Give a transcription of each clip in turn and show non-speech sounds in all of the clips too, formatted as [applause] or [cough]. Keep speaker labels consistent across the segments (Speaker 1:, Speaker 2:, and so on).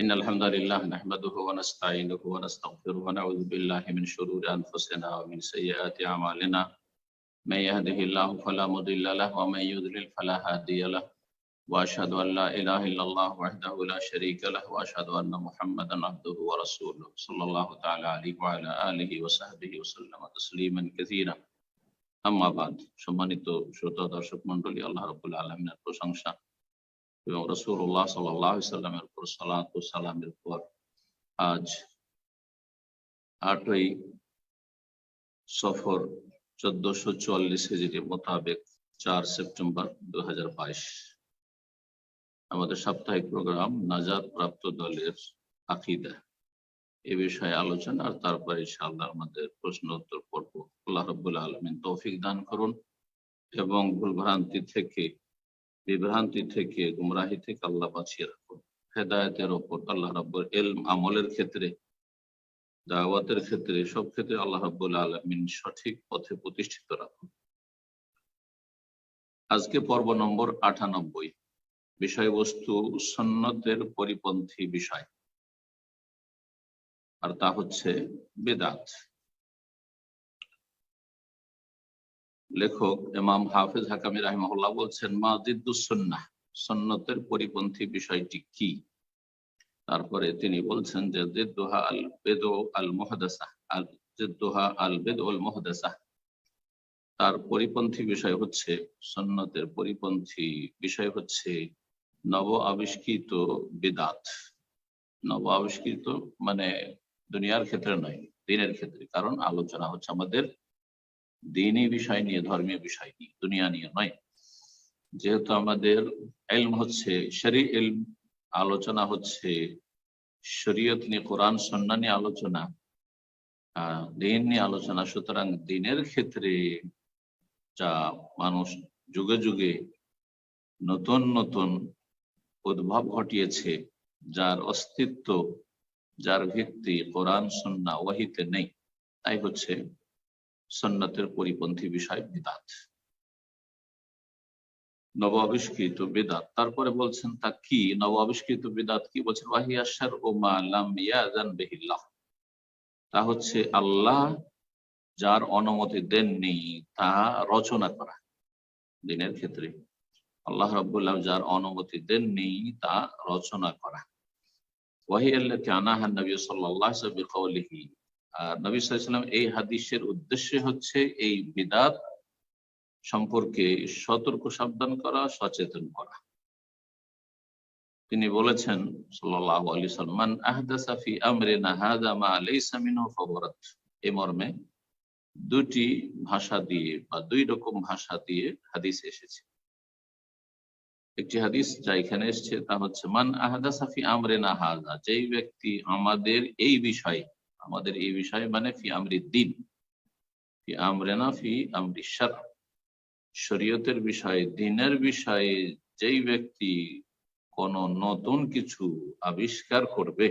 Speaker 1: إن الحمد لله نحمده ونستعينه ونستغفره ونعوذ بالله من شرور أنفسنا ومن سيئات أعمالنا. من يهده الله فلا مضل له ومن يضلل فلا هادي له. وأشهد أن لا إله إلا الله وحده لا شريك له وأشهد أن محمدا عبده ورسوله صلى الله تعالى عليه وعلى آله وصحبه وسلم تسليما كثيرا. أما بعد সম্মানিত শ্রোতা দর্শক মন্ডলী আল্লাহ রাব্বুল আলামিনের প্রশংসা। এবং রসুল্লাহ সাল্লামের উপর সালাত সালামের পর আজ আটই সফর চোদ্দশো চুয়াল্লিশ হেজিরি মোতাবেক চার সেপ্টেম্বর দু আমাদের সাপ্তাহিক প্রোগ্রাম নাজাদ প্রাপ্ত দলের আকিদা এ বিষয়ে আলোচনা আর তারপরে ইনশাআল্লাহ আমাদের প্রশ্ন উত্তর পর্ব আল্লাহ রব্বুল্লাহ আলমিন তৌফিক দান করুন এবং ভুলভ্রান্তি থেকে বিভ্রান্তি থেকে, গুমরাহি থেকে আল্লাহ বাঁচিয়ে রাখুন। হেদায়তের ওপর আল্লাহ রাব্বুল এলম আমলের ক্ষেত্রে, দাওয়াতের ক্ষেত্রে, সব ক্ষেত্রে আল্লাহ রাব্বুল আলমিন সঠিক পথে প্রতিষ্ঠিত রাখুন। আজকে পর্ব নম্বর আটানব্বই। বিষয়বস্তু সন্ন্যতের পরিপন্থী বিষয়। আর তা হচ্ছে বেদাত। লেখক এমাম হাফিজ হাকামি রাহিমহল্লা বলছেন মাজিদুসন্না সন্ন্যতের পরিপন্থী বিষয়টি কি? তারপরে তিনি বলছেন যে, জিদ্দোহা আল বেদ আল মোহাদাসা আল জিদ্দোহা আল বেদ উল মোহাদাসা তার পরিপন্থী বিষয় হচ্ছে সন্ন্যতের পরিপন্থী বিষয় হচ্ছে নব আবিষ্কৃত বেদাত। নব আবিষ্কৃত মানে দুনিয়ার ক্ষেত্রে নয়, দিনের ক্ষেত্রে। কারণ আলোচনা হচ্ছে আমাদের দিনই বিষয় নিয়ে, ধর্মীয় বিষয় নিয়ে, দুনিয়া নিয়ে নয়। যেহেতু আমাদের এলম হচ্ছে, শরী এলম আলোচনা হচ্ছে, শরীয়ত নিয়ে, কোরআন সন্না নিয়ে আলোচনা দিন নিয়ে আলোচনা, সুতরাং দিনের ক্ষেত্রে যা মানুষ যুগে যুগে নতুন নতুন উদ্ভব ঘটিয়েছে, যার অস্তিত্ব, যার ভিত্তি কোরআন সন্না ওয়াহিতে নেই, তাই হচ্ছে সন্ন্যতের পরিপন্থী বিষয়, বেদাত। নব আবিষ্কৃত বেদাত। তারপরে বলছেন, তা কি? নব আবিষ্কৃত বেদাত কি? বলছেন ওয়াহিয়াশার ও মালাম ইয়াজান বেহিল্লাহ। তা হচ্ছে, আল্লাহ যার অনুমতি দেননি, তা রচনা করা দিনের ক্ষেত্রে। আল্লাহ রব্বুল্লাহ যার অনুমতি দেননি, তা রচনা করা। ওয়াহি আল্লাহ আনাহান নবী সাল্লাহ আর নবী সাল্লাম এই হাদিসের উদ্দেশ্য হচ্ছে এই বিদাত সম্পর্কে সতর্ক, সাবধান করা, সচেতন করা। তিনি বলেছেন সালমান মর্মে দুটি ভাষা দিয়ে বা দুই রকম ভাষা দিয়ে হাদিস এসেছে। একটি হাদিস যা এখানে এসছে, তা হচ্ছে, মান আহদাসাফি আমরিনা, হাদা। যেই ব্যক্তি আমাদের এই বিষয়ে আমাদের এই বিষয়ে মানে ফি আমরি দিন ফি আমরেনা ফি আমরি শরীয়তের বিষয়ে, দিনের বিষয়ে যেই ব্যক্তি কোন নতুন কিছু আবিষ্কার করবে,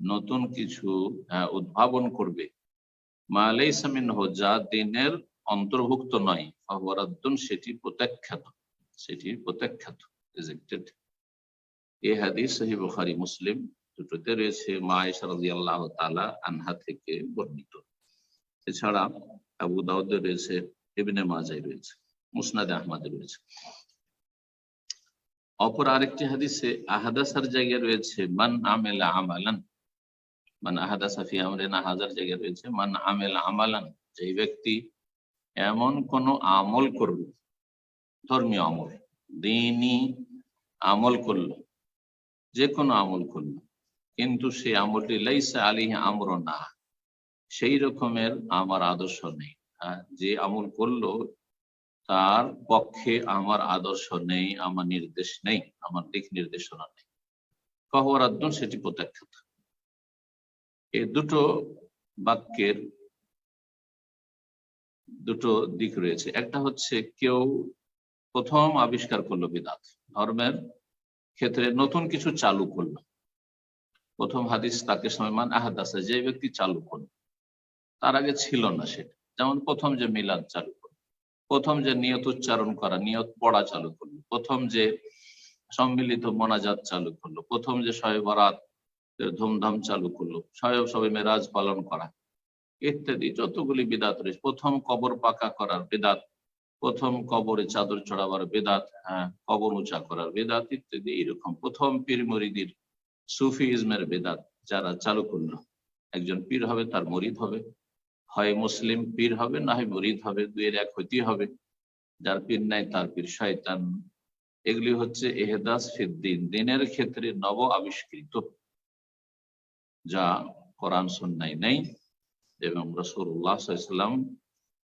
Speaker 1: নতুন কিছু উদ্ভাবন করবে মালাই সামিন যা দিনের অন্তর্ভুক্ত নয় ফাহরাদ্দুন সেটি প্রত্যাখ্যাত সেটি প্রত্যাখ্যাত এই হাদিস সহি বুখারী, মুসলিম। দুটোতে রয়েছে মা ইসারদি আল্লাহ তালা আনহা থেকে বর্ণিত। এছাড়া আবু দাউদে রয়েছে, ইবনে মাজাই রয়েছে, মুসনাদে আহমদে রয়েছে। অপর আরেকটি হাদিসে আহাদাসার জায়গায় রয়েছে, মান আমেলা আমালান। মান আহাদাসা ফি আমরিনা হাজার জায়গায় রয়েছে, মান আমেলা আমালান। যে ব্যক্তি এমন কোন আমল করবে ধর্মীয় আমল, দিনই আমল করল যে কোনো আমল করল কিন্তু সেই আমলটি লাইসা আলী আমর না। সেই রকমের আমার আদর্শ নেই। যে আমল করল, তার পক্ষে আমার আদর্শ নেই, আমার নির্দেশ নেই, আমার দিক নির্দেশনা নেই। কহরাদ্দন সেটি প্রত্যাখ্যাত। এই দুটো বাক্যের দুটো দিক রয়েছে। একটা হচ্ছে, কেউ প্রথম আবিষ্কার করল বিদাত। ধর্মের ক্ষেত্রে নতুন কিছু চালু করল। প্রথম হাদিস তাকে সমান আহাদাসে যে ব্যক্তি চালু করল। তার আগে ছিল না সেটা যেমন প্রথম যে মিলাদ চালু করল, প্রথম যে নিয়ত উচ্চারণ করা, নিয়ত পড়া চালু করল, প্রথম যে সম্মিলিত মোনাজাত চালু করল, প্রথম যে শয়ে বরাত ধুমধাম চালু করল শয়ে সবে মেরাজ পালন করা, ইত্যাদি যতগুলি বিদাত রয়েছে। প্রথম কবর পাকা করার বেদাত, প্রথম কবরে চাদর চড়াবার বেদাত হ্যাঁ কবর উঁচা করার বেদাত, ইত্যাদি এরকম প্রথম পীর মরিদির সুফি ইজমের বেদাত, যারা চালু করল একজন পীর হবে, তার মরিদ হবে। হয় মুসলিম পীর হবে, না হয় মরিদ হবে, দুইয়ের এক হইতেই হবে। যার পীর নাই, তার পীর শয়তান। এগুলি হচ্ছে এহেদাস ফিদ্দিন দিনের ক্ষেত্রে নব আবিষ্কৃত, যা কোরআন সন্ন্যায় নেই। এবং রসুল্লাহ ইসলাম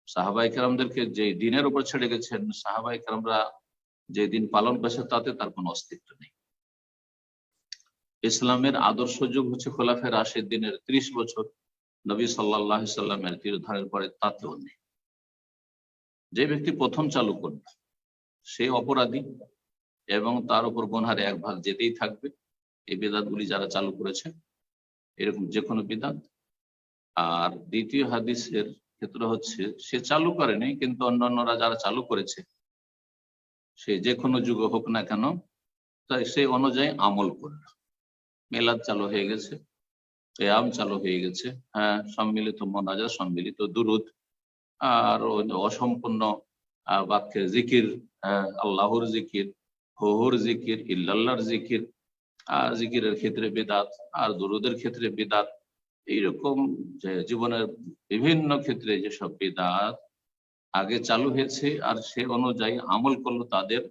Speaker 1: সাহাবাই কালামদেরকে যে দিনের উপর ছেড়ে গেছেন সাহাবাই কালামরা যে দিন পালন করেছে, তাতে তার কোনো অস্তিত্ব নেই। ইসলামের আদর্শ যুগ হচ্ছে খোলাফের আশির দিনের ত্রিশ বছর। নবী সাল্লাহ সাল্লামের তীরধারের পরে তাতেও নেই যে ব্যক্তি প্রথম চালু করবে, সে অপরাধী এবং তার উপর গনহারে এক ভাগ যেতেই থাকবে। এই বেদাতগুলি যারা চালু করেছে, এরকম যে কোনো বিদাত। আর দ্বিতীয় হাদিসের ক্ষেত্র হচ্ছে, সে চালু করেনি কিন্তু অন্যান্যরা যারা চালু করেছে, সে যে কোনো যুগে হোক না কেন, তাই সেই অনুযায়ী আমল করল। মেলাদ চালু হয়ে গেছে কেয়াম চালু হয়ে গেছে হ্যাঁ সম্মিলিত মনাজা সম্মিলিত দুরুদ, আর অসম্পূর্ণ বাক্যের জিকির আল্লাহর জিকির, হহুর জিকির, ইল্লাল্লাহর জিকির, আর জিকিরের ক্ষেত্রে বেদাত, আর দুরুদের ক্ষেত্রে বেদাত, এইরকম যে জীবনের বিভিন্ন ক্ষেত্রে যেসব বেদাত আগে চালু হয়েছে, আর সে অনুযায়ী আমল করল তাদের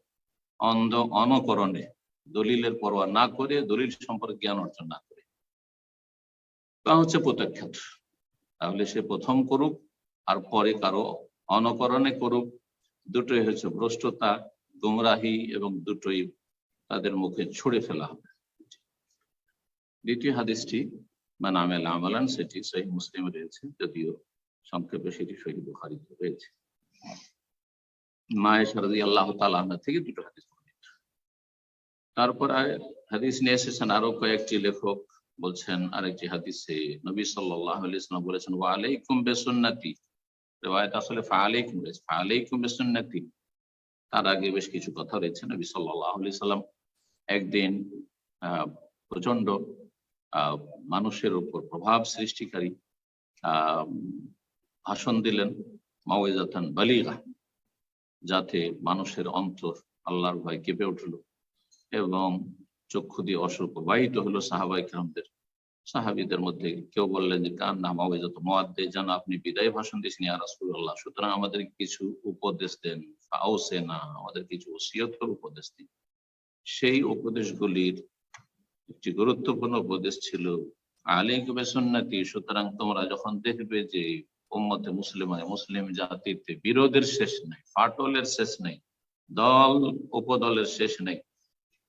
Speaker 1: অন্ধ অনকরণে দলিলের পরোয়া না করে, দলিল সম্পর্কে জ্ঞান অর্জন না করে। তা হচ্ছে প্রত্যাখ্যাত তাহলে সে প্রথম করুক, আর পরে কারও অনকরণে করুক। দুটোই হচ্ছে ভ্রষ্টতা, গুমরাহি এবং দুটোই তাদের মুখে ছুড়ে ফেলা হবে। দ্বিতীয় হাদিসটি মানে আমেল আমালান, সেটি সহি মুসলিম রয়েছে, যদিও সংক্ষেপে সেটি সহি বুখারিতে রয়েছে। মায়ের সারদি আল্লাহ তালা থেকে দুটো হাদিস তারপর হাদিস নিয়ে এসেছেন আরও কয়েকটি লেখক বলছেন, আরেকটি হাদিসে নবী সাল্লাহ ইসলাম বলেছেন, ওয়া আলাইকুম বেসুন্নাতি। আসলে ফালাইকুম রয়েছে বেসুন্নাতি। তার আগে বেশ কিছু কথা রয়েছে নবী সাল্লাহ সাল্লাম একদিন প্রচণ্ড মানুষের উপর প্রভাব সৃষ্টিকারী ভাষণ দিলেন মাওয়াজাতান বালিগা, যাতে মানুষের অন্তর আল্লাহর ভয় কেঁপে উঠল। এবং চক্ষু দিয়ে অসুর প্রবাহিত হলো সাহাবাই কামদের সাহাবিদের মধ্যে কেউ বললেন যে কান না মাওয়াজাত মোয়াদ্দে যেন আপনি বিদায় ভাষণ দিয়েছেন, ইয়া রাসূলুল্লাহ। সুতরাং আমাদের কিছু উপদেশ দেন। ফাউসে না, আমাদের কিছু ওসিয়তের উপদেশ দিন। সেই উপদেশগুলির একটি গুরুত্বপূর্ণ উপদেশ ছিল আলিক বেসন্নাতি। সুতরাং তোমরা যখন দেখবে যে উম্মতে মুসলিম মুসলিম জাতিতে বিরোধের শেষ নেই, ফাটলের শেষ নেই, দল উপদলের শেষ নেই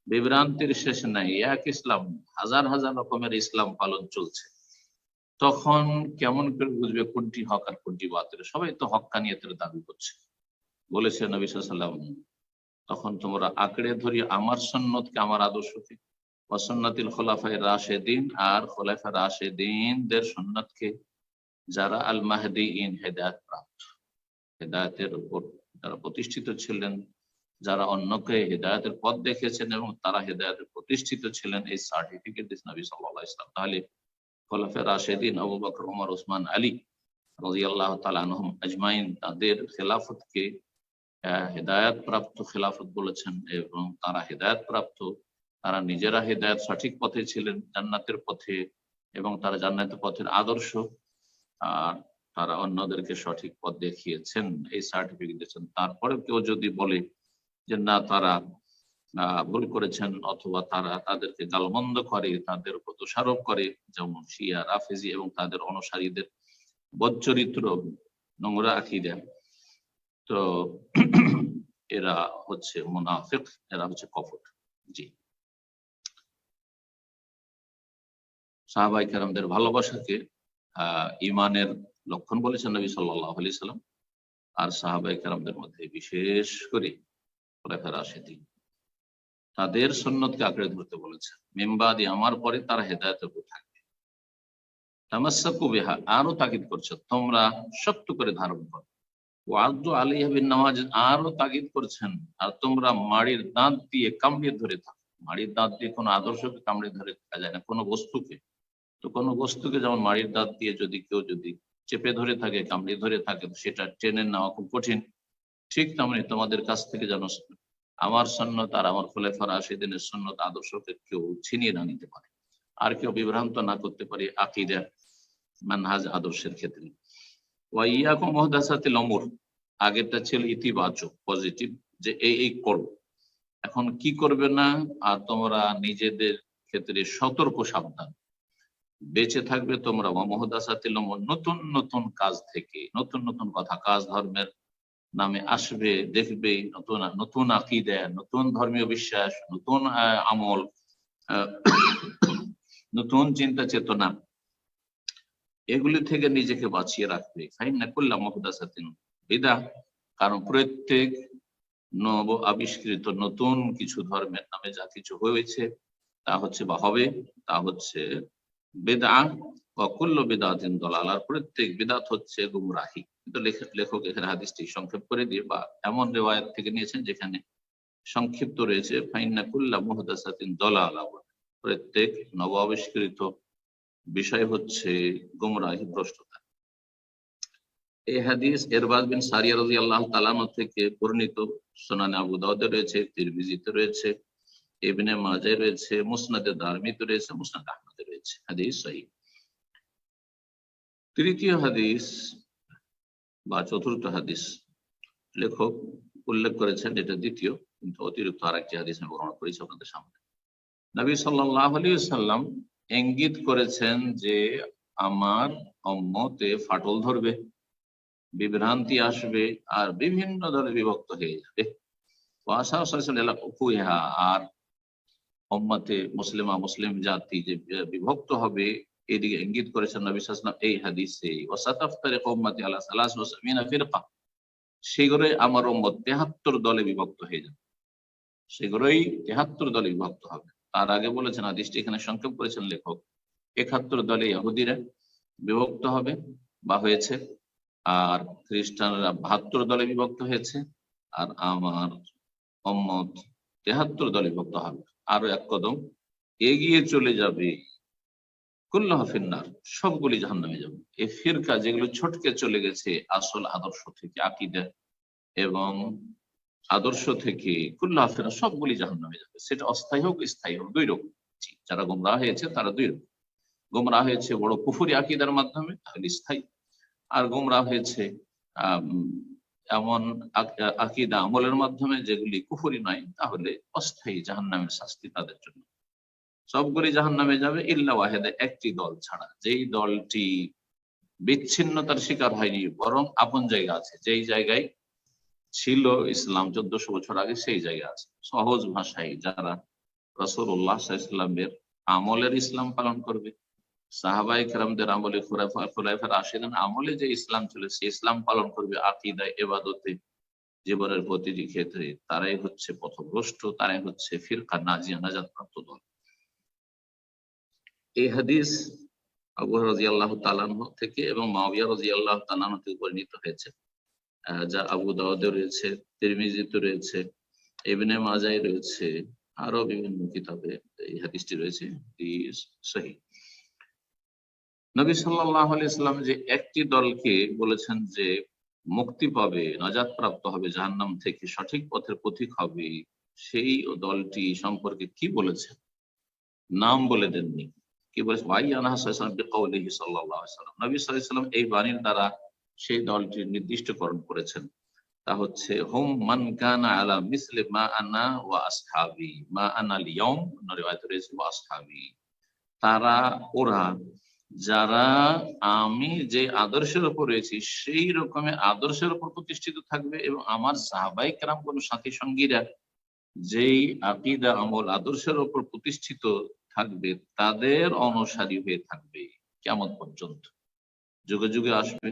Speaker 1: বিভ্রান্তির শেষ নাই। এক ইসলাম, হাজার হাজার রকমের ইসলাম পালন চলছে। তখন কেমন করে বুঝবে কোনটি হক আর কোনটি বাতিল? সবাই তো হকানিয়তের দাবি করছে। বলেছে নবী সাল্লাম তখন তোমরা আঁকড়ে ধরি আমার সন্ন্যতকে আমার আদর্শকে অসন্নাতিল খোলাফাই রাশেদিন আর খোলাফা রাশেদিনদের সন্ন্যতকে যারা আল মাহদি ইন হেদায়ত প্রাপ্ত। হেদায়তের উপর যারা প্রতিষ্ঠিত ছিলেন যারা অন্যকে হেদায়তের পথ দেখেছেন এবং তারা হেদায়তের প্রতিষ্ঠিত ছিলেন, এই সার্টিফিকেট দিস নবী সাল্লাহ ইসলাম তাহলে খোলাফে রাশেদিন, আবু বকর ওমর ওসমান আলী রাজি আল্লাহ তালহম আজমাইন তাদের খেলাফতকে হেদায়ত প্রাপ্ত খেলাফত বলেছেন এবং তারা হেদায়ত প্রাপ্ত তারা নিজেরা হেদায়ত সঠিক পথে ছিলেন জান্নাতের পথে এবং তারা জান্নাতের পথের আদর্শ, আর তারা অন্যদেরকে সঠিক পথ দেখিয়েছেন, এই সার্টিফিকেট দিয়েছেন। তারপরে কেউ যদি বলে যে না, তারা ভুল করেছেন অথবা তারা তাদেরকে গালমন্দ করে, তাদের উপর দোষারোপ করে, যেমন শিয়া, রাফেজি এবং তাদের অনুসারীদের বদচরিত্র নোংরা দেয় তো [clears throat] এরা হচ্ছে মুনাফিক, এরা হচ্ছে কপট। জি। সাহাবাই কেরামদের ভালোবাসাকে ইমানের লক্ষণ বলেছেন নবী সাল্লাহ আলি সাল্লাম। আর সাহাবাই কালামদের মধ্যে বিশেষ করে খোলাফায়ে রাশিদিন তাদের সন্ন্যতকে আঁকড়ে ধরতে বলেছেন মেম্বাদি আমার পরে তারা হেদায়তের উপর থাকবে। তামাসাকু বিহা, আরও তাকিদ করছে, তোমরা শক্ত করে ধারণ করো। ওয়াদ্দু আলিহা বিন নামাজ আরও তাগিদ করছেন, আর তোমরা মাড়ির দাঁত দিয়ে কামড়িয়ে ধরে থাকো। মাড়ির দাঁত দিয়ে কোনো আদর্শকে কামড়ে ধরে থাকা যায় না, কোনো বস্তুকে। তো কোনো বস্তুকে যেমন মাড়ির দাঁত দিয়ে যদি কেউ যদি চেপে ধরে থাকে, কামড়ে ধরে থাকে সেটা টেনে নেওয়া খুব কঠিন। ঠিক তেমনি তোমাদের কাছ থেকে যেন আমার সন্ন্যত আর আমার খোলেফার দিনের সন্ন্যত আদর্শকে কেউ ছিনিয়ে না নিতে পারে। আর কেউ বিভ্রান্ত না করতে পারে আকিদা মানহাজ আদর্শের ক্ষেত্রে। ওয়াইয়াকুম মুহদাসাতিল অমর আগেরটা ছিল ইতিবাচক, পজিটিভ, যে এই এই করো। এখন কি করবে না? আর তোমরা নিজেদের ক্ষেত্রে সতর্ক, সাবধান। বেঁচে থাকবে তোমরা। মহদাসাতিল অমর নতুন নতুন কাজ থেকে, নতুন নতুন কথা, কাজ, ধর্মের নামে আসবে, দেখবে নতুন নতুন আকিদা, নতুন ধর্মীয় বিশ্বাস, নতুন আমল নতুন চিন্তা চেতনা। এগুলি থেকে নিজেকে বাঁচিয়ে রাখবে। না করলাম মহদাসাতিন বিদা কারণ প্রত্যেক নব আবিষ্কৃত নতুন কিছু ধর্মের নামে যা কিছু হয়েছে, তা হচ্ছে বা হবে, তা হচ্ছে বেদা অকুল্য বেদাতিন দলাল। আর প্রত্যেক বেদাত হচ্ছে গুমরাহি। কিন্তু লেখক এখানে হাদিসটি সংক্ষেপ করে দিয়ে বা এমন রেওয়ায়ত থেকে নিয়েছেন যেখানে সংক্ষিপ্ত রয়েছে, ফাইন্না কুল্লা মুহদাসাতিন দলাল প্রত্যেক নব আবিষ্কৃত বিষয় হচ্ছে গুমরাহি ভ্রষ্টতা। এই হাদিস এরবাজ বিন সারিয়া রাজি আল্লাহ তালানো থেকে বর্ণিত। সোনানে আবু দাউদে রয়েছে, তিরমিজিতে রয়েছে, ইবনে মাজায় রয়েছে, মুসনাদে দারমিতে রয়েছে, মুসনাদ আহমদে রয়েছে। হাদিস সহি। তৃতীয় হাদিস বা চতুর্থ হাদিস লেখক উল্লেখ করেছেন এটা দ্বিতীয়, কিন্তু অতিরিক্ত আরেকটি হাদিস আমি বর্ণনা করেছি আপনাদের সামনে। নবী সাল্লাহ আলী সাল্লাম ইঙ্গিত করেছেন যে আমার অম্মতে ফাটল ধরবে, বিভ্রান্তি আসবে, আর বিভিন্ন দলে বিভক্ত হয়ে যাবে। আর উম্মতে মুসলিমা, মুসলিম জাতি যে বিভক্ত হবে এদিকে ইঙ্গিত করেছেন নবী সাল্লাম এই হাদিসে, ওয়াসাতাফতারে উম্মতি আলা সালাস ওয়া সামিনা ফিরকা সেগুলোই আমার উম্মত তেহাত্তর দলে বিভক্ত হয়ে যাবে। সেগুলোই তেহাত্তর দলে বিভক্ত হবে। তার আগে বলেছেন, হাদিসটি এখানে সংক্ষেপ করেছেন লেখক, একাত্তর দলে ইহুদিরা বিভক্ত হবে বা হয়েছে, আর খ্রিস্টানরা বাহাত্তর দলে বিভক্ত হয়েছে, আর আমার সম্মত তেহাত্তর দলে বিভক্ত হবে। আরও এক কদম এগিয়ে চলে যাবে কুল্লাহ ফিন্নার, সবগুলি জাহান নামে যাবে। এই ফিরকা যেগুলো ছটকে চলে গেছে আসল আদর্শ থেকে, আকিদা এবং আদর্শ থেকে, কুল্লাহ ফেরা সবগুলি জাহান নামে যাবে। সেটা অস্থায়ী হোক, স্থায়ী হোক, দুই রকম। যারা গোমরা হয়েছে, তারা দুই রকম। গোমরা হয়েছে বড় পুফুরি আকিদার মাধ্যমে, তাহলে স্থায়ী। আর গোমরা হয়েছে এমন আকিদা আমলের মাধ্যমে যেগুলি কুফুরি নয়, তাহলে অস্থায়ী জাহান্নামের শাস্তি তাদের জন্য। সবগুলি জাহান নামে যাবে ইল্লা ওয়াহেদে, একটি দল ছাড়া। যেই দলটি বিচ্ছিন্নতার শিকার হয়নি, বরং আপন জায়গা আছে। যেই জায়গায় ছিল ইসলাম চোদ্দশো বছর আগে, সেই জায়গা আছে। সহজ ভাষায় যারা রসুল্লাহ ইসলামের আমলের ইসলাম পালন করবে সাহাবাই খেরামদের আমলে খুলাইফার আসেন আমলে যে ইসলাম ছিল সে ইসলাম পালন করবে আকিদায় এবাদতে জীবনের প্রতিটি ক্ষেত্রে। তারাই হচ্ছে পথভ্রষ্ট তারাই হচ্ছে ফিরকা, নাজিয়া নাজাদ প্রাপ্ত দল। এই হাদিস আবু রাজি আল্লাহ তালান থেকে এবং মাবিয়া রাজি আল্লাহ তালান থেকে পরিণত হয়েছে। যা আবু দাওয়াদে রয়েছে, তিরমিজিতে রয়েছে এবিনে মাজাই রয়েছে, আরও বিভিন্ন কিতাবে এই হাদিসটি রয়েছে নবী সাল্লাহ ইসলাম যে একটি দলকে বলেছেন যে মুক্তি পাবে নাজাদ প্রাপ্ত হবে, জাহান্নাম থেকে সঠিক পথের পথিক হবে, সেই দলটি সম্পর্কে কি বলেছেন? নাম বলে দেননি। কি বলেছে? ভাই আনাহ সাল্লাম। নবী সাল্লাম এই বাণীর দ্বারা সেই দলটির নির্দিষ্টকরণ করেছেন। তা হচ্ছে, হোম মান কানা আলা মিসলে মা আনা ওয়া আসহাবি। মা আনা লিয়ম রিওয়ায়াত রয়েছে, ওয়া আসহাবি। তারা, ওরা, যারা আমি যে আদর্শের উপর রয়েছি, সেই রকমের আদর্শের উপর প্রতিষ্ঠিত থাকবে এবং আমার সাহাবাই কেরাম কোন সাথী সঙ্গীরা যেই আকিদা, আমল, আদর্শের উপর প্রতিষ্ঠিত থাকবে, তাদের অনুসারী হয়ে থাকবে কেমন পর্যন্ত? যুগে যুগে আসবে,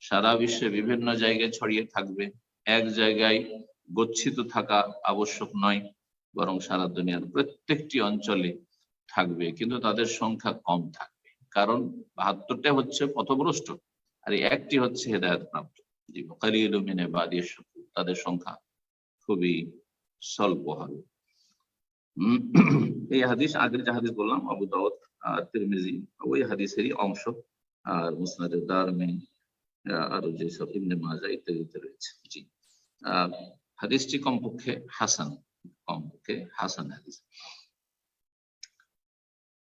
Speaker 1: সারা বিশ্বে বিভিন্ন জায়গায় ছড়িয়ে থাকবে। এক জায়গায় গচ্ছিত থাকা আবশ্যক নয়, বরং সারা দুনিয়ার প্রত্যেকটি অঞ্চলে থাকবে, কিন্তু তাদের সংখ্যা কম থাকবে। কারণ বাহাত্তরটা হচ্ছে পথভ্রষ্ট, আর একটি হচ্ছে হেদায়ত প্রাপ্ত তাদের সংখ্যা খুবই স্বল্প হবে। এই হাদিস আগের যে হাদিস বললাম, আবু দাউদ আর তিরমিজি, ওই হাদিসেরই অংশ। আর মুসনাদে দারমি আরও যেসব ইবনে মাজা ইত্যাদিতে রয়েছে। জি। হাদিসটি কমপক্ষে হাসান কমপক্ষে হাসান হাদিস।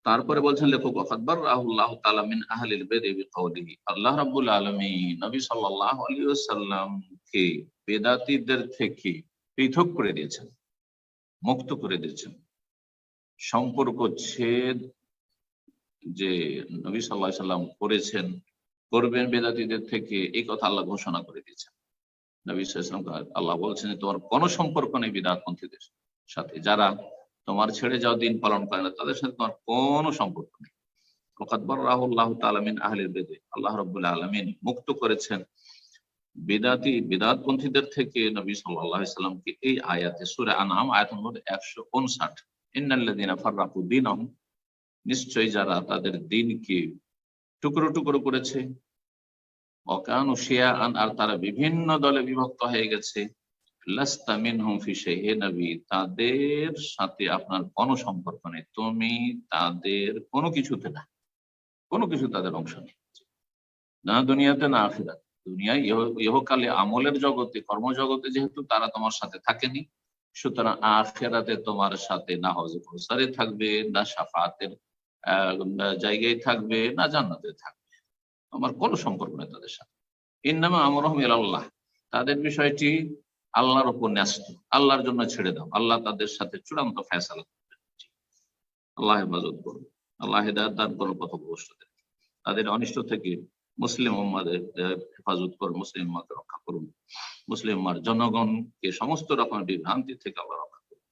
Speaker 1: তারপরে বলছেন লেখক আকবর রাহুল্লাহ তাআলা মিন আহলিল বেদে বিকাউলিহি আল্লাহ রাব্বুল আলামিন নবী সাল্লাল্লাহু আলাইহি ওয়াসাল্লামকে বেদাতীদের থেকে পৃথক করে দিয়েছেন। মুক্ত করে দিয়েছেন। সম্পর্ক ছেদ যে নবী সাল্লাহ সাল্লাম করেছেন, করবেন বেদাতীদের থেকে, এই কথা আল্লাহ ঘোষণা করে দিয়েছেন। নবী সাল্লাম আল্লাহ বলছেন তোমার কোনো সম্পর্ক নেই বিদাতপন্থীদের সাথে। যারা তোমার ছেড়ে যাওয়া দিন পালন করে না, তাদের সাথে তোমার কোনো সম্পর্ক নেই। ওকাতবর রাহুল্লাহ বেদে। আল্লাহ রবুল্লাহ আলমিন মুক্ত করেছেন। বিদাতি, বিদাতপন্থীদের থেকে নবী সাল্লাহ সাল্লামকে এই আয়াতে সুরে আনাম আয়াত নম্বর একশো উনষাট ইন্নাল্লাদিনা নিশ্চয়ই যারা তাদের দিনকে টুকরো টুকরো করেছে অকানু শিয়া আন আর তারা বিভিন্ন দলে বিভক্ত হয়ে গেছে তাদের সাথে আপনার কোনো সম্পর্ক নেই, তুমি তাদের কোনো কিছুতে না, কোনো কিছু তাদের অংশ নেই, না দুনিয়াতে, না আখিরাতে। দুনিয়ায়। ইহ- ইহকালে আমলের জগতে, কর্মজগতে যেহেতু তারা তোমার সাথে থাকেনি, সুতরাং আখেরাতে তোমার সাথে না হজে কৌসারে থাকবে, না সাফাতের জায়গায় থাকবে, না জান্নাতে থাকবে। আমার কোনো সম্পর্ক নেই তাদের সাথে। ইন্নামা আমরহম আল্লাহ তাদের বিষয়টি আল্লাহর উপর ন্যস্ত। আল্লাহর জন্য ছেড়ে দাও। আল্লাহ তাদের সাথে চূড়ান্ত ফেসালা। আল্লাহ হেফাজত করুন আল্লাহ হেদায়ত দান করুন পথভ্রষ্টদের তাদের অনিষ্ট থেকে মুসলিম হেফাজত করুন মুসলিম উম্মাকে রক্ষা করুন। মুসলিম উম্মার জনগণকে সমস্ত রকমের বিভ্রান্তি থেকে আল্লাহ রক্ষা করুন।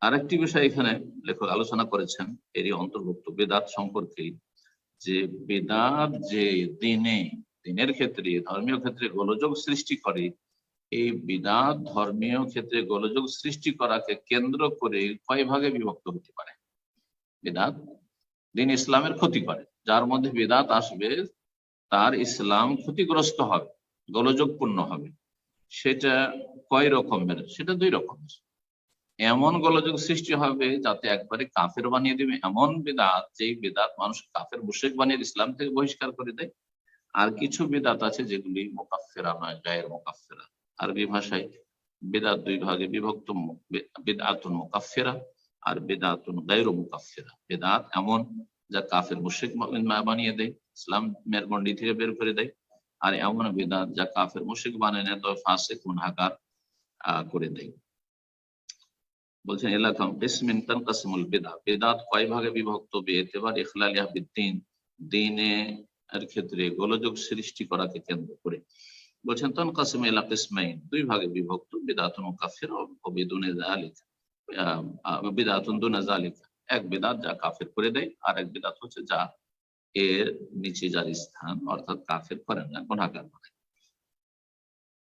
Speaker 1: আরেকটি বিষয় এখানে লেখক আলোচনা করেছেন, এরই অন্তর্ভুক্ত বেদাত সম্পর্কে, যে বেদাত যে দিনে, দিনের ক্ষেত্রে, ধর্মীয় ক্ষেত্রে গোলযোগ সৃষ্টি করে, এই বিদাত ধর্মীয় ক্ষেত্রে গোলযোগ সৃষ্টি করাকে কেন্দ্র করে কয় ভাগে বিভক্ত হতে পারে? বেদাত দিন ইসলামের ক্ষতি করে। যার মধ্যে বেদাত আসবে, তার ইসলাম ক্ষতিগ্রস্ত হবে, গোলযোগপূর্ণ হবে। সেটা কয় রকমের সেটা দুই রকমের এমন গোলযোগ সৃষ্টি হবে যাতে একবারে কাফের বানিয়ে দেবে। এমন বেদাত, যেই বেদাত মানুষ কাফের মুশেক বানিয়ে ইসলাম থেকে বহিষ্কার করে দেয়। আর কিছু বেদাত আছে যেগুলি মোকাফেরা নয়, গায়ের মোকাফেরা আরবি ভাষায় বেদাত দুই ভাগে বিভক্ত বে- বেদাতুন মোকাফেরা আর বেদাতুন গায়রো মোকাফেরা বেদাত এমন যা কাফের মুশেক বানিয়ে দেয় ইসলামের গন্ডি থেকে বের করে দেয় আর এমন বেদাত যা কাফের মুশেক বানিয়ে নেয় তবে ফাঁসে আহ, করে দেয়। বলছেন এলাকাম ইসমিন তানকাসিমুল বেদা বেদাত। কয় ভাগে বিভক্ত? বেতেবার ইখলালিয়া বিদ্দিন দিনে এর ক্ষেত্রে গোলযোগ সৃষ্টি করাকে কেন্দ্র করে। বলছেন তনকাসিম এলা কিসমাইন। দুই ভাগে বিভক্ত বেদাতুন কাফের ও বেদুনে বেদাতুন দুনে জালিক। এক বেদাত যা কাফের করে দেয়, আর এক বেদাত হচ্ছে যা এর নিচে যার স্থান, অর্থাৎ কাফের করে না গুণাকার করে।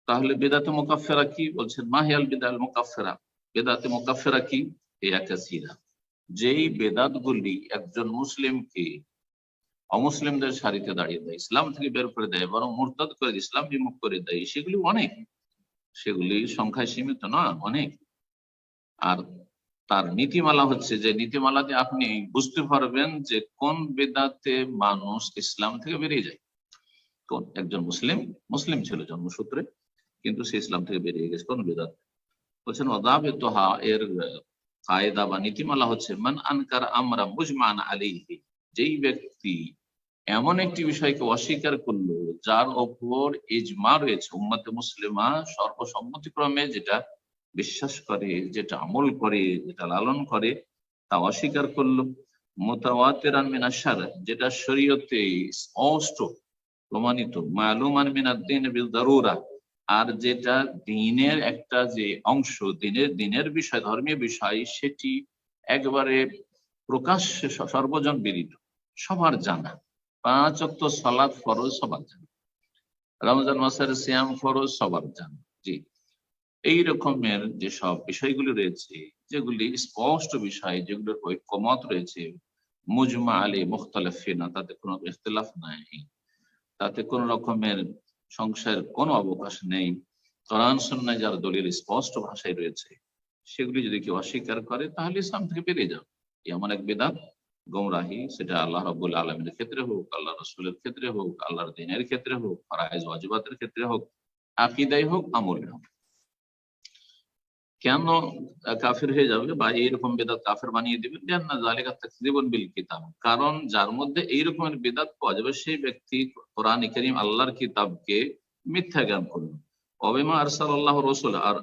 Speaker 1: তাহলে বেদাতে মোকাফেরা কি বলছেন? মাহিয়াল মোকাফেরা বেদাতে মোকাফেরা কি? যেই বেদাত গুলি একজন মুসলিমকে অমুসলিমদের সারিতে দাঁড়িয়ে দেয়, ইসলাম থেকে বের করে দেয়, বরং মুরতাদ করে, ইসলাম বিমুখ করে দেয়, সেগুলি অনেক। সেগুলি সংখ্যায় সীমিত না অনেক। আর তার নীতিমালা হচ্ছে যে নীতিমালাতে আপনি বুঝতে পারবেন যে কোন বেদাতে মানুষ ইসলাম থেকে বেরিয়ে যায়। কোন? একজন মুসলিম মুসলিম ছিল জন্মসূত্রে, কিন্তু সে ইসলাম থেকে বেরিয়ে গেছে কোন বেদাত বলছেন অদাবে তোহা এর কায়দা বা নীতিমালা হচ্ছে, মান আনকার আমরা মুজমান আলিহি যেই ব্যক্তি এমন একটি বিষয়কে অস্বীকার করল, যার ওপর ইজমা রয়েছে, উম্মতে মুসলিমা সর্বসম্মতিক্রমে যেটা বিশ্বাস করে, যেটা আমল করে, যেটা লালন করে, তা অস্বীকার করল। মোতাওয়াতের যেটা শরীয়তে স্পষ্ট, প্রমাণিত। মালুমান মিনাদ্দিন বিল দারুরা, আর যেটা দিনের একটা যে অংশ, দিনের দিনের বিষয়, ধর্মীয় বিষয়, সেটি একবারে প্রকাশ্যে সর্বজন বিদিত। সবার জানা। পাঁচ অক্ত সালাদ ফরজ, সবার জানে। রমজান মাসের সিয়াম ফরজ, সবার জানা। জি। এই রকমের যে সব বিষয়গুলি রয়েছে, যেগুলি স্পষ্ট বিষয়, যেগুলোর ঐক্যমত রয়েছে, মুজমা আলী মুখতালেফিনা, তাতে কোনো ইখতলাফ নাই। তাতে কোন রকমের সংশয়ের কোনো অবকাশ নেই। কোরআন সন্ন্যায় যার দলিল স্পষ্ট ভাষায় রয়েছে, সেগুলি যদি কেউ অস্বীকার করে, তাহলে ইসলাম থেকে বেরিয়ে যাবে। এমন এক বেদাত, গোমরাহি, সেটা আল্লাহ রবুল আলমের ক্ষেত্রে হোক আল্লাহ রসুলের ক্ষেত্রে হোক, আল্লাহর দিনের ক্ষেত্রে হোক ফরাইজ ওয়াজিবাতের ক্ষেত্রে হোক, আকিদাই হোক আমলে হোক। কেন কাফের হয়ে যাবে বা এইরকম বেদাত কাফের বানিয়ে দিবেন না জালিকা তাকরিবন বিল কিতাব? কারণ যার মধ্যে এই রকমের বেদাত পাওয়া যাবে, সেই ব্যক্তি কোরআন করিম, আল্লাহর কিতাবকে মিথ্যা জ্ঞান করল অবেমা আরসাল আল্লাহ রসুল, আর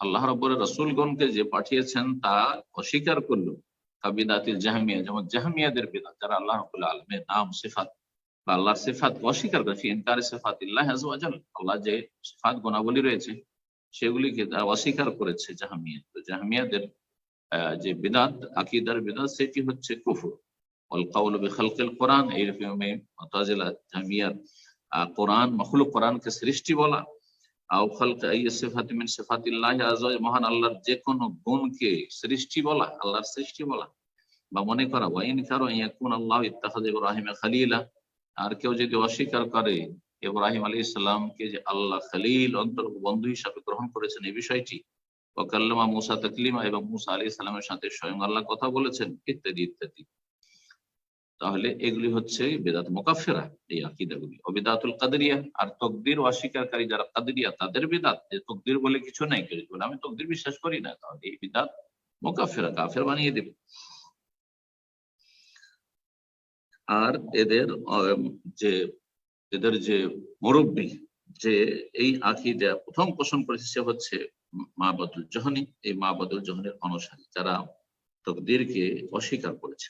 Speaker 1: আল্লাহ রব্বর রসুলগণকে যে পাঠিয়েছেন তা অস্বীকার করল। কাবিদাতিল জাহামিয়া, যেমন জাহামিয়াদের বেদাত, যারা আল্লাহ রবুল্লাহ আলমের নাম, সিফাত, বা আল্লাহর সিফাত অস্বীকার করে ইনকার সিফাত ইল্লাহ আল্লাহ যে সিফাত, গুণাবলী রয়েছে সেগুলিকে তারা অস্বীকার করেছে জাহামিয়া। তো জাহামিয়াদের যে বিদাত, আকিদার বিদাত, সেটি হচ্ছে কুফুর। কোরআন কোরআন কোরআনকে সৃষ্টি বলা। মহান আল্লাহর গুণকে সৃষ্টি বলা, আল্লাহর সৃষ্টি বলা। বা মনে করা আল্লাহ খালিলা, আর কেউ যদি অস্বীকার করে ইব্রাহিম আলী ইসলামকে যে আল্লাহ খালিল অন্তর বন্ধু হিসাবে গ্রহণ করেছেন এই বিষয়টি। ওকাল্লামা মুসা তকলিমা এবং মুসা আলী ইসলামের সাথে স্বয়ং আল্লাহ কথা বলেছেন, ইত্যাদি ইত্যাদি। তাহলে এগুলি হচ্ছে বেদাত মোকাফেরা, এই আকিদাগুলি। অবিদাতুল কাদরিয়া, আর তকদির অস্বীকারী যারা কাদরিয়া, তাদের বেদাত। যে তকদির বলে কিছু নাই, কেউ বলে, আমি তকদির বিশ্বাস করি না, তাহলে এই বিদাত মোকাফেরা, কাফের বানিয়ে দেবে। আর এদের যে এদের যে মুরব্বী, যে এই আকিদা প্রথম পোষণ করেছে সে হচ্ছে মা বদুল জহনি এই মা বদুল জহনের অনুসারী, যারা তকদিরকে অস্বীকার করেছে।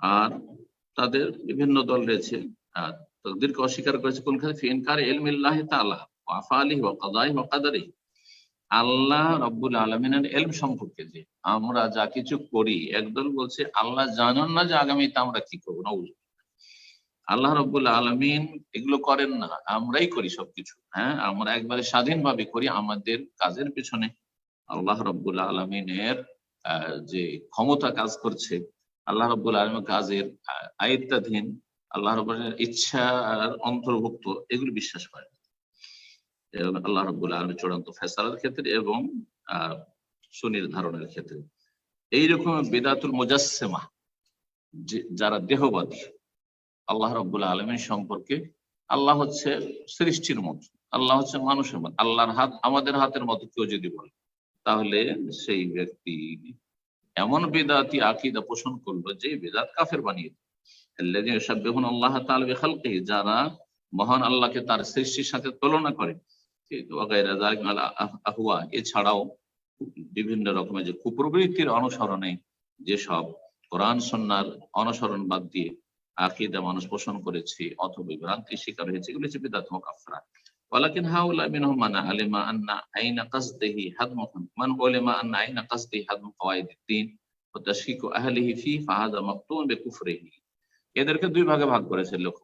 Speaker 1: আর তাদের বিভিন্ন দল রয়েছে, আর তকদিরকে অস্বীকার করেছে কোন ক্ষেত্রে ইনকার এলমিল্লাহ তালা ওয়াফালি ওয়া কাদাই ওয়া কাদারি আল্লাহ রব্বুল আলমিনের এলম সম্পর্কে যে আমরা যা কিছু করি, একদল বলছে, আল্লাহ জানান না যে আগামীতে আমরা কি করব? না আল্লাহ রব্বুল আলমিন এগুলো করেন না। আমরাই করি সবকিছু হ্যাঁ? আমরা একবারে স্বাধীনভাবে করি আমাদের কাজের পিছনে। আল্লাহ রব্বুল আলমিনের যে ক্ষমতা কাজ করছে, আল্লাহ রব্বুল আলমের কাজের আয়ত্তাধীন, আল্লাহ রব্বুলের ইচ্ছার অন্তর্ভুক্ত, এগুলো বিশ্বাস করে এবং আল্লাহ রব্বুল আলমের চূড়ান্ত ফেসালার ক্ষেত্রে এবং সুনির্ধারণের ক্ষেত্রে। এইরকম বেদাতুল মুজাসেমা যারা দেহবাদী আল্লাহ রব্বুল আলমের সম্পর্কে আল্লাহ হচ্ছে সৃষ্টির মতো, আল্লাহ হচ্ছে মানুষের মতো, আল্লাহর হাত আমাদের হাতের মতো কেউ যদি বলে, তাহলে সেই ব্যক্তি এমন বেদাতি আকিদা পোষণ করল যে বেদাত কাফের বানিয়ে দেখুন আল্লাহ খালকে যারা মহান আল্লাহকে তার সৃষ্টির সাথে তুলনা করে। আহুয়া এছাড়াও বিভিন্ন রকমের যে কুপ্রবৃত্তির অনুসরণে যেসব কোরআন সন্ন্যার অনুসরণ বাদ দিয়ে আকিদা মানুষ পোষণ করেছে অথবা বিভ্রান্তি শিকার হয়েছে এগুলো হচ্ছে বিদাত মোকাফরা ولكن هؤلاء منهم من علم ان عين قصده هدم من علم ان عين قصده هدم قواعد الدين وتشكيك اهله فيه فهذا مقطوع بكفره এদেরকে দুই ভাগে ভাগ করেছে লোক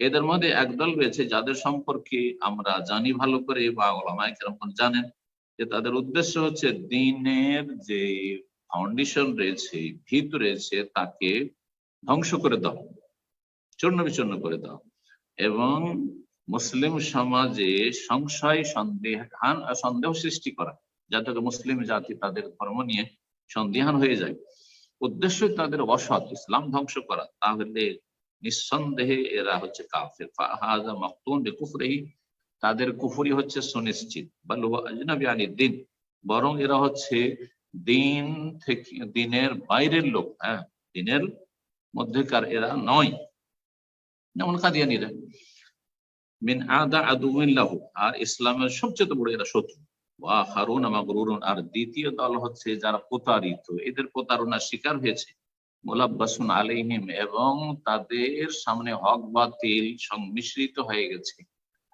Speaker 1: এদের মধ্যে একদল রয়েছে যাদের সম্পর্কে আমরা জানি ভালো করে বা ওলামায় কেরকম জানেন যে তাদের উদ্দেশ্য হচ্ছে দিনের যে ফাউন্ডেশন রয়েছে ভিত রয়েছে তাকে ধ্বংস করে দাও চূর্ণ বিচূর্ণ করে দাও। এবং মুসলিম সমাজে সংশয়, সন্দেহান, সন্দেহ সৃষ্টি করা, যাতে মুসলিম জাতি তাদের ধর্ম নিয়ে সন্দেহান হয়ে যায়। উদ্দেশ্য তাদের অসৎ, ইসলাম ধ্বংস করা, তাহলে নিঃসন্দেহে এরা হচ্ছে কাফের। ফাহাজা তাদের কুফুরি হচ্ছে সুনিশ্চিত। বা আজনবী দিন, বরং এরা হচ্ছে দিন থেকে, দিনের বাইরের লোক হ্যাঁ দিনের মধ্যেকার এরা নয়। যেমন কাদিয়ানিরা মিন আদা আদুল্লাহ আর ইসলামের সবচেয়ে বড় এরা শত্রু। ওয়া হারুন আমাগরুরুন আর দ্বিতীয় দল হচ্ছে যারা প্রতারিত, এদের প্রতারণার শিকার হয়েছে। মোলাব্বাসুন আলাইহিম, এবং তাদের সামনে হক বাতিল সংমিশ্রিত হয়ে গেছে।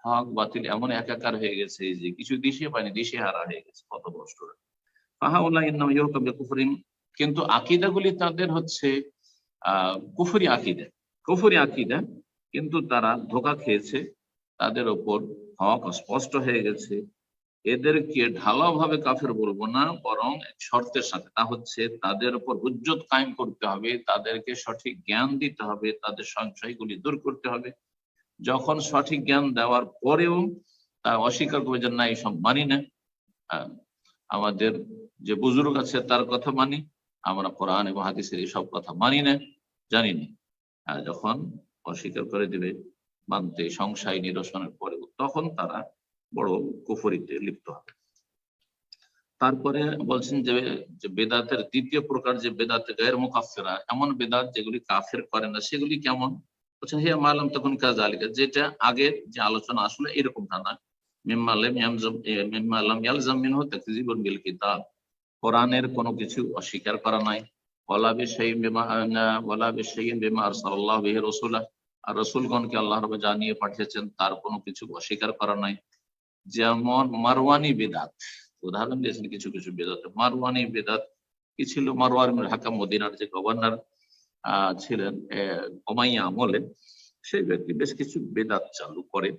Speaker 1: হক বাতিল এমন একাকার হয়ে গেছে যে কিছু দিশে পায়নি, দিশে হারা হয়ে গেছে কত ফাহাউল্লাহ কুফরিন কিন্তু আকিদাগুলি তাদের হচ্ছে, আহ, কুফরি আকিদা। কুফরি আকিদা কিন্তু তারা ধোকা খেয়েছে। তাদের ওপর হক স্পষ্ট হয়ে গেছে। এদেরকে ঢালাওভাবে কাফের বলব না, বরং শর্তের সাথে। তা হচ্ছে, তাদের উপর হুজ্জত কায়েম করতে হবে, তাদেরকে সঠিক জ্ঞান দিতে হবে, তাদের সংশয়গুলি দূর করতে হবে। যখন সঠিক জ্ঞান দেওয়ার পরেও তা অস্বীকার করবে যে, না এইসব মানি না। আমাদের যে বুজুর্গ আছে, তার কথা মানি। আমরা কোরআন এবং হাদিসের এইসব কথা মানি না, জানি না। যখন অস্বীকার করে দিবে, মানতে সংশয় নিরসনের পরে তখন তারা বড় কুফরিতে লিপ্ত হবে। তারপরে বলছেন যে বেদাতের দ্বিতীয় প্রকার যে বেদাতে গায়ের মুকাফেরা এমন বেদাত যেগুলি কাফের করে না, সেগুলি কেমন? বলছেন, হে মালাম তখন কাজ আলিকা যেটা আগের যে আলোচনা আসলে এরকম না। বিল কোরআনের কোনো কিছু অস্বীকার করা নাই। ওয়ালা বিশাইইন বিমা আনা ওয়ালা বিশাইইন বিমা আরসালাল্লাহু বিহি রাসূলা আর রসুলগণকে আল্লাহ রাব্বুল জানিয়ে পাঠিয়েছেন তার কোনো কিছু অস্বীকার করা নাই। যেমন মারওয়ানি বেদাত উদাহরণ দিয়েছেন কিছু কিছু বেদাত। মারওয়ানি বেদাত কি ছিল? মারওয়ান ইবনে হাকাম মদিনার যে গভর্নর ছিলেন আহ, ওমাইয়া আমলে সেই ব্যক্তি বেশ কিছু বেদাত চালু করে।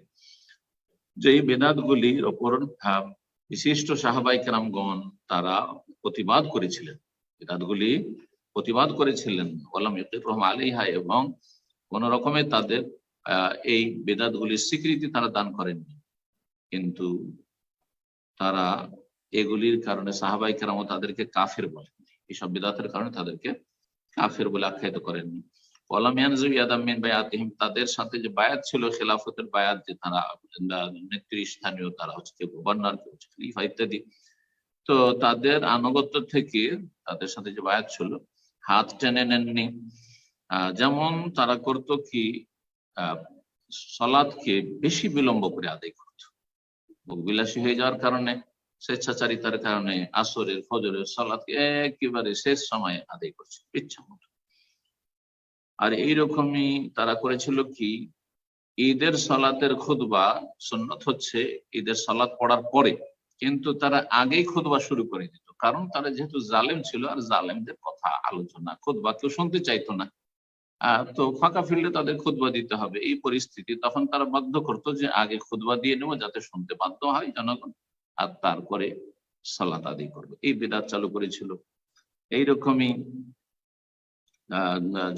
Speaker 1: যে এই বেদাত গুলির ওপর বিশিষ্ট সাহাবাই কেরামগণ তারা প্রতিবাদ করেছিলেন। বেদাতগুলি প্রতিবাদ করেছিলেন। ওলাম ইকির রহম আলিহা এবং কোন রকমে তাদের এই বেদাতগুলির স্বীকৃতি তারা দান করেননি। কিন্তু তারা এগুলির কারণে সাহাবাই কেরাম তাদেরকে কাফের বলেননি এইসব বেদাতের কারণে তাদেরকে কাফের বলে আখ্যায়িত করেননি। তাদের সাথে যে বায়াত ছিল, খেলাফতের বায়াত যে তারা নেতৃস্থানীয় তারা হচ্ছে কেউ গভর্নর, কেউ খলিফা ইত্যাদি। তো তাদের আনুগত্য থেকে তাদের সাথে যে বায়াত ছিল, হাত টেনে নেননি। যেমন তারা করতো কি সলাদকে বেশি বিলম্ব করে আদায় করত। বিলাসী হয়ে যাওয়ার কারণে, স্বেচ্ছাচারিতার কারণে, আসরের, ফজরের সলাদকে একেবারে শেষ সময়ে আদায় করছে, ইচ্ছা মতো। আর এইরকমই তারা করেছিল কি, ঈদের সলাতের খুদবা সন্ন্যত হচ্ছে, ঈদের সলাৎ পড়ার পরে। কিন্তু তারা আগেই খুদবা শুরু করে দিত। কারণ তারা যেহেতু জালেম ছিল, আর জালেমদের কথা আলোচনা খুদবা কেউ শুনতে চাইতো না। তো ফাঁকা ফিল্ডে তাদের খুদবা দিতে হবে। এই পরিস্থিতি তখন তারা বাধ্য করতো যে আগে খুদবা দিয়ে নেব যাতে শুনতে বাধ্য হয় জনগণ, আর তারপরে সালাত আদায় করবে। এই বেদাত চালু করেছিল। এইরকমই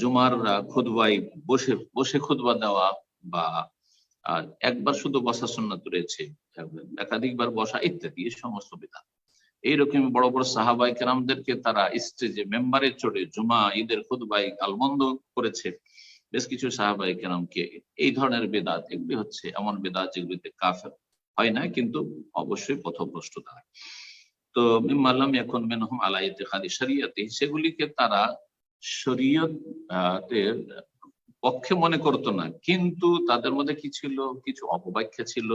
Speaker 1: জুমার খুদবাই বসে বসে খুদবা দেওয়া বা একবার শুধু বসা সুন্নাত রয়েছে একাধিকবার বসা ইত্যাদি, এই সমস্ত বিধান এইরকম বড় বড় সাহাবাই কেরামদেরকে তারা স্টেজে, মেম্বারে চড়ে জুমা, ঈদের খুদবাই গালবন্ধ করেছে। বেশ কিছু সাহাবাই কেরামকে এই ধরনের বেদাত, এগুলি হচ্ছে এমন বেদাত যেগুলিতে কাফের হয় না, কিন্তু অবশ্যই পথভ্রষ্ট তারা তো মিম্মাল্লাম এখন মেনহম আলা ইতিহাদি শরিয়াতে সেগুলিকে তারা শরীয়ত এর পক্ষে মনে করতো না, কিন্তু তাদের মধ্যে কি ছিল? কিছু অপব্যাখ্যা ছিল।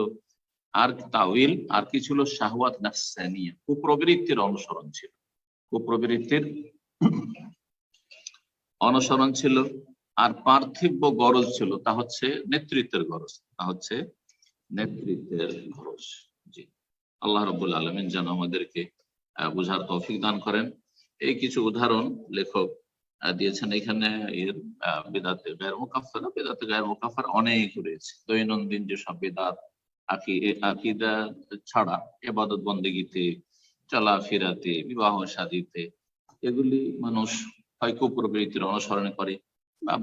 Speaker 1: আর তাওইল আর কি ছিল শাহওয়াত নাফসানিয়া। কুপ্রবৃত্তির অনুসরণ ছিল। কুপ্রবৃত্তির অনুসরণ ছিল, আর পার্থিব্য গরজ ছিল, তা হচ্ছে নেতৃত্বের গরজ, তা হচ্ছে নেতৃত্বের গরজ। জি। আল্লাহ রবুল আলমিন যেন আমাদেরকে বোঝার তৌফিক দান করেন। এই কিছু উদাহরণ লেখক দিয়েছেন। এখানে এর বেদাতে গায়ের মুকাফারা বেদাতে গায়ের মুকাফার অনেক রয়েছে। দৈনন্দিন যেসব বেদাত আকিদা ছাড়া এবাদত বন্দেগীতে, চলাফেরাতে, বিবাহ শাদিতে এগুলি মানুষ হয় কুপ্রবৃত্তির অনুসরণ করে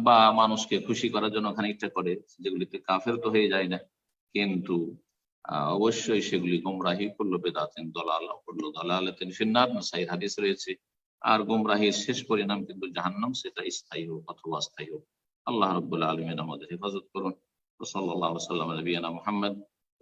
Speaker 1: বা- মানুষকে খুশি করার জন্য খানিকটা করে, যেগুলিতে কাফের তো হয়ে যায় না। কিন্তু অবশ্যই সেগুলি গোমরাহি করল বেদাতিন দলাল করল দলালাতিন ফিন্নার হাদিস রয়েছে। আর গোমরাহির শেষ পরিণাম কিন্তু জাহান্নাম, সেটা স্থায়ী হোক অথবা অস্থায়ী হোক। আল্লাহ রব্বুল্লাহ আলমিন আমাদের হেফাজত করুন। সাল্লাহ সাল্লাম, নবীনা মোহাম্মদ